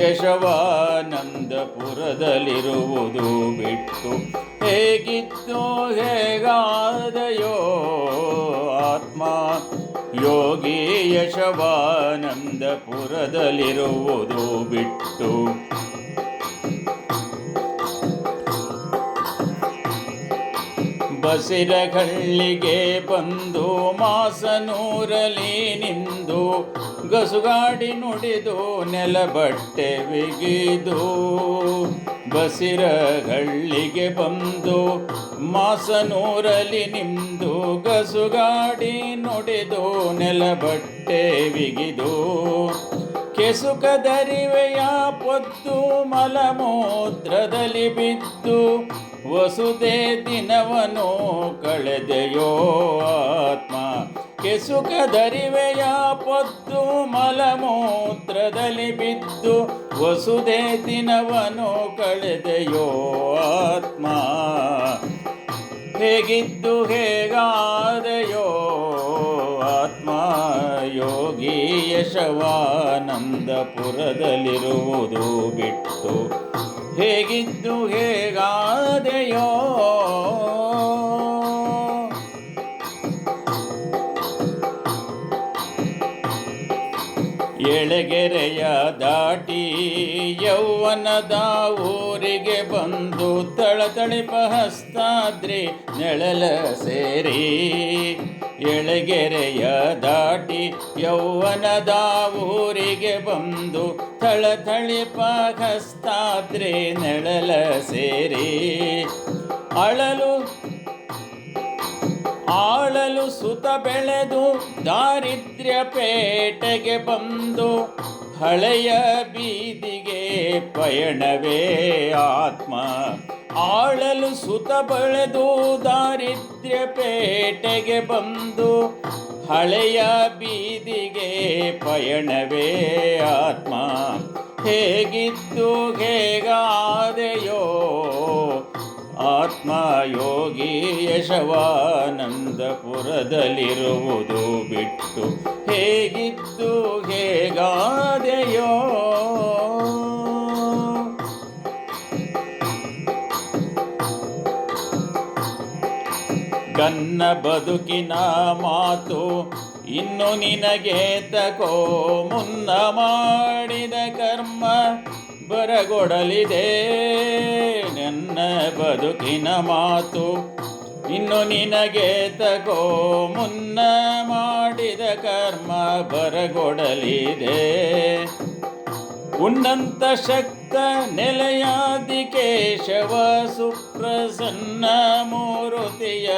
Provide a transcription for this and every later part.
ಯಶವಾನಂದಪುರದಲ್ಲಿರುವುದು ಬಿಟ್ಟು ಹೇಗಿತ್ತು ಹೇಗಾದಯೋ ಆತ್ಮ ಯೋಗಿ ಯಶವಾನಂದಪುರದಲ್ಲಿರುವುದು ಬಿಟ್ಟು ಬಸಿರಗಳ್ಳಿಗೆ ಬಂದು ಮಾಸನೂರಲಿ ನಿಂದು ಗಸುಗಾಡಿ ನುಡಿದು ನೆಲಬಟ್ಟೆ ಬಿಗಿದು. ಬಸಿರಗಳ್ಳಿಗೆ ಬಂದು ಮಾಸನೂರಲಿ ನಿಂದು ಗಸುಗಾಡಿ ನುಡಿದು ನೆಲಬಟ್ಟೆ ಬಿಗಿದು. ಕೆಸುಕದರಿವೆಯ ಪೊತ್ತು ಮಲಮೂತ್ರದಲ್ಲಿ ಬಿದ್ದು ವಸುದೆ ದಿನವನು ಕಳೆದೆಯೋ ಆತ್ಮ. ಕೆಸುಕದರಿವೆಯ ಪೊದ್ದು ಮಲಮೂತ್ರದಲ್ಲಿ ಬಿದ್ದು ವಸುದೇ ದಿನವನು ಕಳೆದೆಯೋ ಆತ್ಮ. ಹೇಗಿದ್ದು ಹೇಗಾದೆಯೋ ಆತ್ಮ. ಯೋಗಿ ಯಶವಾನಂದಪುರದಲ್ಲಿರುವುದು ಬಿಟ್ಟು ಹೇಗಿದ್ದು ಎಳೆಗೆರೆಯ ದಾಟಿ ಯೌವನದ ಊರಿಗೆ ಬಂದು ತಳತಳಿಪ ಹಸ್ತಾದ್ರಿ ನೆಳಲ ಸೇರಿ. ಎಳೆಗೆರೆಯ ದಾಟಿ ಯೌವನದ ಊರಿಗೆ ಬಂದು ಥಳಥಳಿಪ ಹಸ್ತಾದ್ರಿ ನೆಳಲ ಸೇರಿ ಅಳಲು, ಆಳಲು ಸುತ ಬೆಳೆದು ದಾರಿದ್ರ್ಯ ಪೇಟೆಗೆ ಬಂದು ಹಳೆಯ ಬೀದಿಗೆ ಪಯಣವೇ ಆತ್ಮ. ಆಳಲು ಸುತ ಬೆಳೆದು ದಾರಿದ್ರ್ಯ ಪೇಟೆಗೆ ಬಂದು ಹಳೆಯ ಬೀದಿಗೆ ಪಯಣವೇ ಆತ್ಮ. ಹೇಗಿತ್ತು ಹೇಗಾದೆಯೋ ಆತ್ಮ ಯೋಗಿ ಯಶವಾನಂದಪುರದಲ್ಲಿರುವುದು ಬಿಟ್ಟು ಹೇಗಿತ್ತು ಹೇಗಾದೆಯೋ ಗನ್ನ ಬದುಕಿನ ಮಾತು ಇನ್ನು ನಿನಗೆ ತಕೋ ಮುನ್ನ ಮಾಡಿದ ಕರ್ಮ ಬರಗೊಡಲಿದೆ. ನನ್ನ ಬದುಕಿನ ಮಾತು ಇನ್ನು ನಿನಗೆ ತಕೋ ಮುನ್ನ ಮಾಡಿದ ಕರ್ಮ ಬರಗೊಡಲಿದೆ. ಉನ್ನಂತ ಶಕ್ತ ನೆಲೆಯಾದಿ ಕೇಶವ ಸುಪ್ರಸನ್ನ ಮೂರುತಿಯ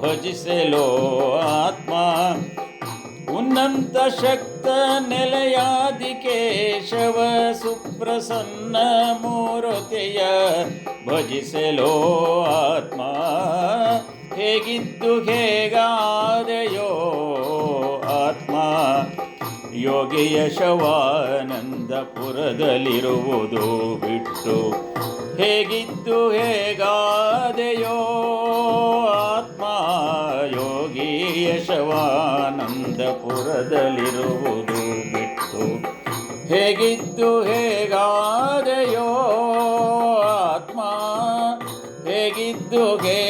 ಭಜಿಸಲೋ ಆತ್ಮ. ಉನ್ನಂತ ಶಕ್ತ ನೆಲೆಯಾದಿ ಕೇಶವ ಸುಪ್ರಸನ್ನ ಮೂರುತಿಯ ಭಜಿಸಲೋ ಆತ್ಮ. ಹೇಗಿದ್ದು ಹೇಗಾದೆಯೋ ಆತ್ಮ. ಯೋಗಿಯ ಶವಾನಂದಪುರದಲ್ಲಿರುವುದು ಬಿಟ್ಟು ಹೇಗಿದ್ದು ಹೇಗಾದೆಯೋ ಆತ್ಮ ಯೋಗಿ ಯಶವಾನಂದಪುರದಲ್ಲಿರುವುದು ಬಿಟ್ಟು ಹೇಗಿದ್ದು ಹೇಗಾದೆಯೋ ಆತ್ಮ ಹೇಗಿದ್ದು ಹೇ